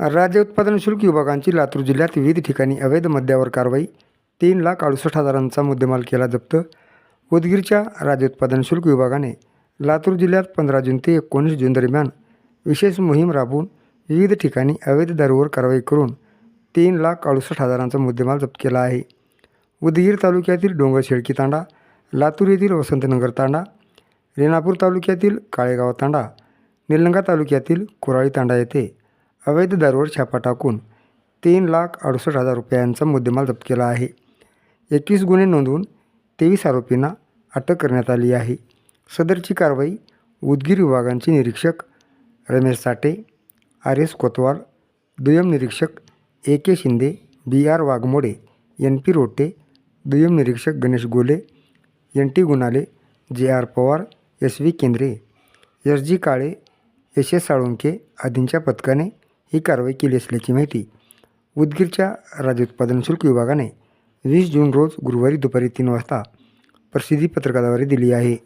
राज्य उत्पादन शुल्क विभागांची लातूर जिल्ह्यात विविध ठिकाणी अवैध मद्यावर कारवाई तीन लाख अडुसष्ट हजारांचा मुद्देमाल केला जप्त. उदगीरच्या राज्य उत्पादन शुल्क विभागाने लातूर जिल्ह्यात पंधरा जून ते एकोणीस जून दरम्यान विशेष मोहीम राबवून विविध ठिकाणी अवैध दारूवर कारवाई करून तीन लाख अडुसष्ट हजारांचा मुद्देमाल जप्त केला आहे. उदगीर तालुक्यातील डोंगर शेळकी तांडा लातूर येथील वसंतनगर तांडा रेणापूर तालुक्यातील काळेगाव तांडा निलंगा तालुक्यातील कुराळी तांडा येथे अवैध दारूवर छापा टाकून तीन लाख अडुसष्ट हजार रुपयांचा मुद्देमाल जप्त केला आहे. एकवीस गुन्हे नोंदवून तेवीस आरोपींना अटक करण्यात आली आहे. सदरची कारवाई उदगीर विभागांचे निरीक्षक रमेश साठे आर एस कोतवाल दुय्यम निरीक्षक A K Shinde B R Waghmode N P Rote दुय्यम निरीक्षक Ganesh Gole N T Gunale J R Pawar S V Kendre S G Kale S S Salunke आदींच्या पथकाने ही कारवाई केली असल्याची माहिती उदगीरच्या राज्य उत्पादन शुल्क विभागाने वीस जून रोज गुरुवारी दुपारी तीन वाजता प्रसिद्धी पत्रकाद्वारे दिली आहे.